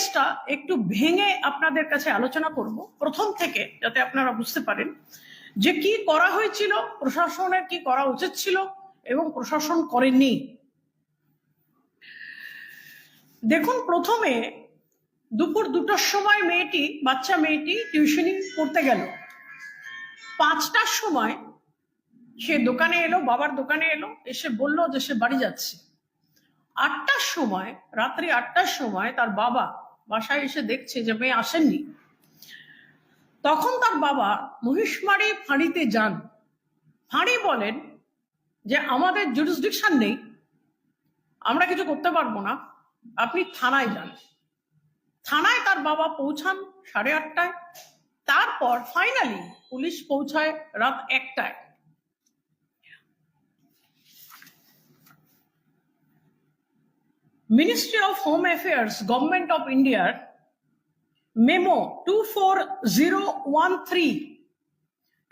কেসটা একটু ভেঙে আপনাদের কাছে আলোচনা করব। প্রথম থেকে, যাতে আপনারা বুঝতে পারেন যে কি করা হয়েছিল, প্রশাসনের কি করা উচিত ছিল এবং প্রশাসন করেননি দেখুন, প্রথমে দুপুর দুটোর সময় মেয়েটি, বাচ্চা মেয়েটি টিউশনি পড়তে গেল। পাঁচটার সময় সে দোকানে এলো, বাবার দোকানে এলো, এসে বলল যে সে বাড়ি যাচ্ছে। আটটার সময়, রাত্রি আটটার সময় তার বাবা বাসায় এসে দেখছে যে মেয়ে আসেননি। তখন তার বাবা মহিষমারি ফাঁড়িতে যান। ফাঁড়ি বলেন যে, আমাদের জুরিসডিকশন নেই। আমরা কিছু করতে পারব না। আপনি থানায় যান। থানায় তার বাবা পৌঁছান সাড়ে আটটায়। তারপর ফাইনালি পুলিশ পৌঁছায় রাত একটায়। Ministry of home affairs government of ইন্ডিয়ার memo two four zero one three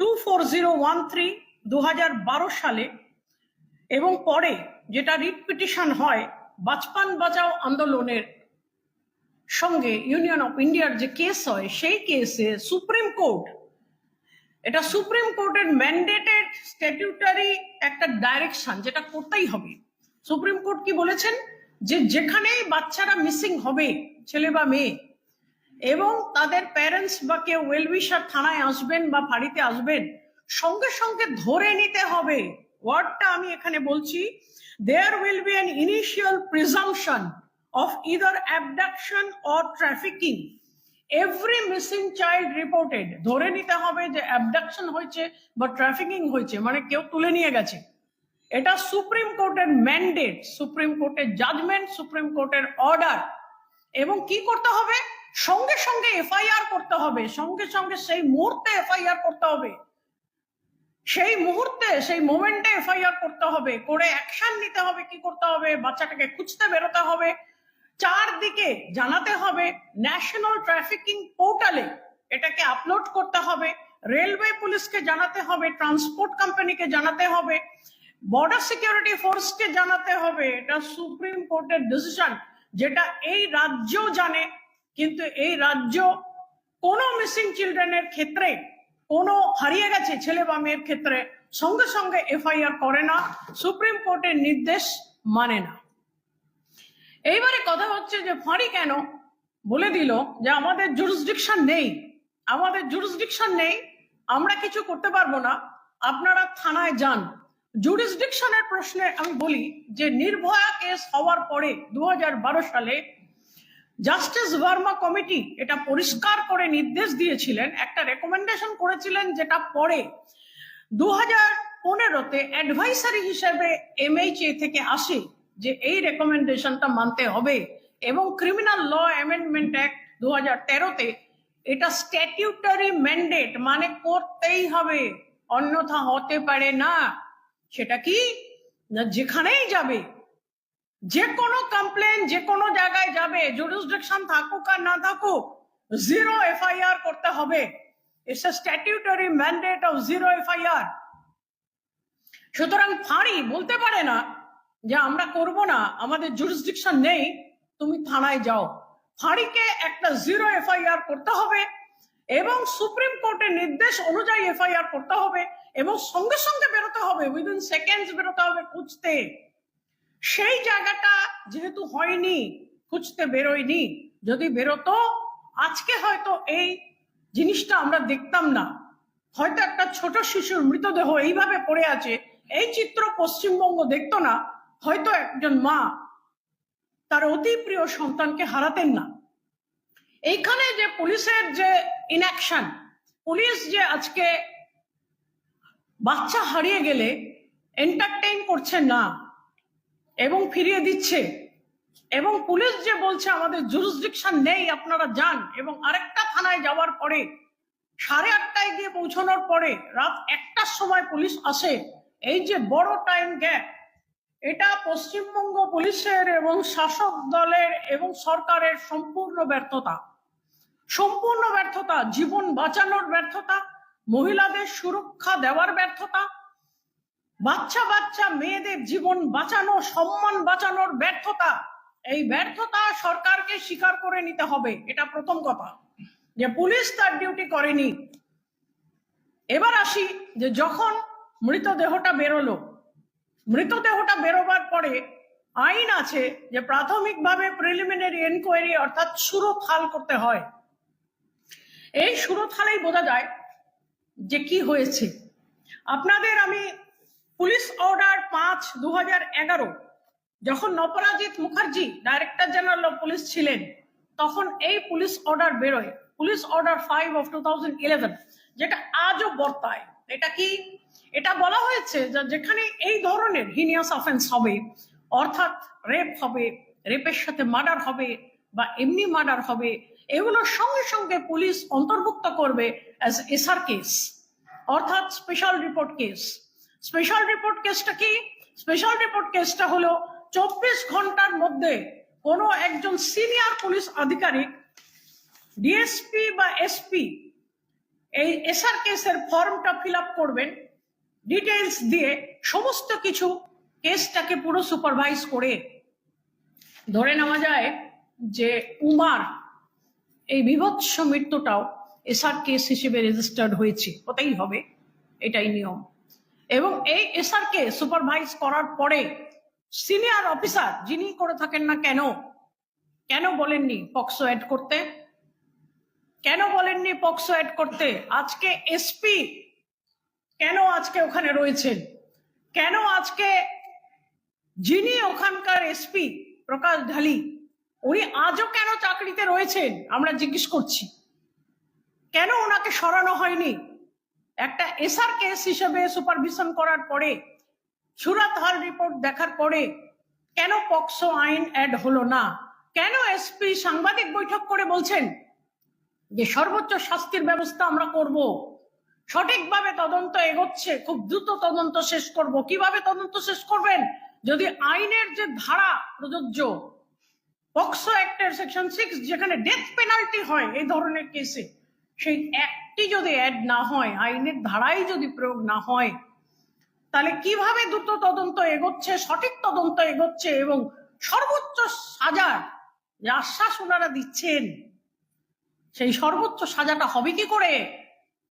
two four zero one three বারো সালে এবং পরে যেটা হয় বাচপান বাঁচাও আন্দোলনের সঙ্গে ইউনিয়ন অফ ইন্ডিয়ার যে কেস হয়, সেই কেসে সুপ্রিম কোর্ট এটা সুপ্রিম কোর্টের ম্যান্ডেটেড স্ট্যাটিউটারি একটা ডাইরেকশন যেটা করতেই হবে। সুপ্রিম কোর্ট কি বলেছেন? যে যেখানেই বাচ্চারা মিসিং হবে, ছেলে বা মেয়ে, এবং তাদের প্যারেন্টস বা কেউ ওয়েলবিশার থানায় আসবেন বা বাড়িতে আসবেন, সঙ্গে সঙ্গে ধরে নিতে হবে। ওয়ার্ডটা আমি এখানে বলছি there will be an initial presumption of either abduction or trafficking every missing child reported ধরে নিতে হবে যে অ্যাবডাকশন হয়েছে বা ট্রাফিকিং হয়েছে মানে কেউ তুলে নিয়ে গেছে। এটা সুপ্রিম কোর্টের ম্যান্ডেট সুপ্রিম কোর্টের জাজমেন্ট সুপ্রিম কোর্টের অর্ডার এবং কি করতে হবে? সঙ্গে সঙ্গে এফআইআর করতে হবে। সঙ্গে সঙ্গে সেই মুহূর্তে এফআইআর করতে হবে। সেই মুহূর্তে, সেই মোমেন্টে এফআইআর করতে হবে। করে অ্যাকশন নিতে হবে, কি করতে হবে? বাচ্চাটাকে খুঁজতে বেরোতে হবে। চারদিকে জানাতে হবে। ন্যাশনাল ট্রাফিকিং পোর্টালে এটাকে আপলোড করতে হবে। রেলওয়ে পুলিশকে জানাতে হবে। ট্রান্সপোর্ট কোম্পানিকে জানাতে হবে। বর্ডার সিকিউরিটি ফোর্সকে জানাতে হবে, এটা সুপ্রিম কোর্টের ডিসিশন যেটা এই রাজ্য জানে, কিন্তু এই রাজ্য কোনো মিসিং চিলড্রেনের ক্ষেত্রে, কোনো হারিয়ে গেছে ছেলে বা মেয়ের ক্ষেত্রে, সঙ্গে সঙ্গে এফআইআর করে না সুপ্রিম কোর্টের নির্দেশ মানে না। এইবারে কথা হচ্ছে যে ফাঁড়ি কেন বলে দিল যে আমাদের জুরিসডিকশন নেই, আমাদের জুরিসডিকশন নেই, আমরা কিছু করতে পারব না, আপনারা থানায় যান। জুরিসডিকশনের প্রশ্নে আমি বলি যে নির্ভয়া কেস হওয়ার পরে দু সালে জাস্টিস ভার্মা কমিটি এটা পরিষ্কার করে নির্দেশ দিয়েছিলেন, একটা রেকমেন্ডেশন করেছিলেন যেটা পরে দু হাজার পনেরোতে অ্যাডভাইসারি হিসেবে এমএইচএ থেকে আসে যে এই রেকমেন্ডেশনটা মানতে হবে এবং ক্রিমিনাল ল অ্যামেন্ডমেন্ট অ্যাক্ট দু হাজার তেরোতে এটা স্ট্যাটিউটারি ম্যান্ডেট মানে করতেই হবে, অন্যথা হতে পারে না। সেটা কি? না যেখানেই যাবে, যে কোনো কমপ্লেন যে কোনো জায়গায় যাবে জুরিসডিকশন থাকুক আর না থাকুক জিরো এফআইআর করতে হবে। It's a statutory mandate of zero FIR সুতরাং ফাঁড়ি বলতে পারে না যে আমরা করব না, আমাদের জুরিসডিকশন নেই, তুমি থানায় যাও। ফাঁড়িকে একটা জিরো এফআইআর করতে হবে এবং সুপ্রিম কোর্টের নির্দেশ অনুযায়ী এফআইআর করতে হবে। এবং সঙ্গে সঙ্গে বেরোতে হবে উইদিন সেকেন্ডস বেরোতে হবে খুঁজতে। সেই জায়গাটা যেহেতু হয়নি, খুঁজতে বেরোয়নি। যদি বেরোতো, আজকে হয়তো এই জিনিসটা আমরা দেখতাম না। হয়তো একটা ছোট শিশুর মৃতদেহ এইভাবে পড়ে আছে, এই চিত্র পশ্চিমবঙ্গ দেখতো না, হয়তো একজন মা তার অতি প্রিয় সন্তানকে হারাতেন না। এইখানে যে পুলিশের যে ইনঅ্যাকশন পুলিশ যে আজকে বাচ্চা হারিয়ে গেলে এন্টারটেইন করছে না এবং ফিরিয়ে দিচ্ছে। এবং পুলিশ যে বলছে আমাদের জুরিসডিকশন নেই, আপনারা যান। এবং আরেকটা থানায় যাওয়ার পরে, সাড়ে আটটায় গিয়ে পৌঁছানোর পরে, রাত একটার সময় পুলিশ আসে। এই যে বড় টাইম গ্যাপ এটা পশ্চিমবঙ্গ পুলিশের এবং শাসক দলের এবং সরকারের সম্পূর্ণ ব্যর্থতা। সম্পূর্ণ ব্যর্থতা, জীবন বাঁচানোর ব্যর্থতা মহিলাদের সুরক্ষা দেওয়ার ব্যর্থতা, বাচ্চা বাচ্চা মেয়েদের জীবন বাঁচানো, সম্মান বাঁচানোর ব্যর্থতা, এই ব্যর্থতা সরকারকে স্বীকার করে নিতে হবে। এটা প্রথম কথা। যে পুলিশ তার ডিউটি করেনি। এবার আসি যে যখন মৃতদেহটা বেরোলো, মৃতদেহটা বেরোবার পরে আইন আছে যে প্রাথমিকভাবে প্রিলিমিনারি এনকোয়ারি অর্থাৎ সুরথাল করতে হয়। এই সুরথালেই বোঝা যায় যে কি হয়েছে। আপনাদের আমি পুলিশ অর্ডার পাঁচ দু এগারো, যখন নপরাজিৎ Mukherjee director general of police ছিলেন, তখন এই পুলিশ অর্ডার বেরোয়। Police order five of two eleven যেটা আজও বর্তায়। এটা কি? এটা বলা হয়েছে যেখানে এই ধরনের হিনিয়াস অফেন্স হবে, অর্থাৎ রেপ হবে রেপের সাথে মার্ডার হবে, বা এমনি মার্ডার হবে এগুলোর সঙ্গে সঙ্গে পুলিশ অন্তর্ভুক্ত করবে অ্যাজ এসআর কেস অর্থাৎ special report case special report কেসটা কি? স্পেশাল রিপোর্ট কেসটা হলো চব্বিশ ঘণ্টার মধ্যে কোনো একজন সিনিয়র পুলিশ আধিকারিক ডিএসপি বা এসপি এই এসআর কেসের ফর্মটা ফিল আপ করবেন ডিটেলস দিয়ে সমস্ত কিছু কেসটাকে পুরো সুপারভাইজ করে। ধরে নেওয়া যায় যে উমার এই বিভৎস মৃত্যুটাও এসআর কেস হিসেবে রেজিস্টার্ড হয়েছে। হতেই হবে, এটাই নিয়ম। এবং এই এসআর কে সুপারভাইজ করার পরে সিনিয়র অফিসার যিনি করে থাকেন না কেন কেন বলেননি পক্সো অ্যাড করতে? কেন বলেননি পক্সো অ্যাড করতে? আজকে এসপি কেন আজকে ওখানে রয়েছেন? কেন আজকে যিনি ওখানকার এসপি প্রকাশ ঢালি উনি আজও কেন চাকরিতে রয়েছেন? আমরা জিজ্ঞেস করছি। কেন ওনাকে সরানো হয়নি? একটা এসআর কেস হিসেবে সুপারভিশন করার পরে, সুরাত হল রিপোর্ট দেখার পরে, কেন পক্সো আইন অ্যাড হলো না? কেন এসপি সাংবাদিক বৈঠক করে বলছেন যে সর্বোচ্চ শাস্তির ব্যবস্থা আমরা করব? সঠিকভাবে তদন্ত এগোচ্ছে, খুব দ্রুত তদন্ত শেষ করব। কীভাবে তদন্ত শেষ করবেন? যদি আইনের যে ধারা প্রযোজ্য পক্সো অ্যাক্টের সেকশন সিক্স যেখানে ডেথ পেনাল্টি হয় এই ধরনের কেসে সেই একটি যদি অ্যাড না হয়, আইনের ধারাই যদি প্রয়োগ না হয়, তাহলে কীভাবে দ্রুত তদন্ত এগোচ্ছে, সঠিক তদন্ত এগোচ্ছে এবং সর্বোচ্চ সাজার যে আশ্বাস ওনারা দিচ্ছেন, সেই সর্বোচ্চ সাজাটা হবে কি করে?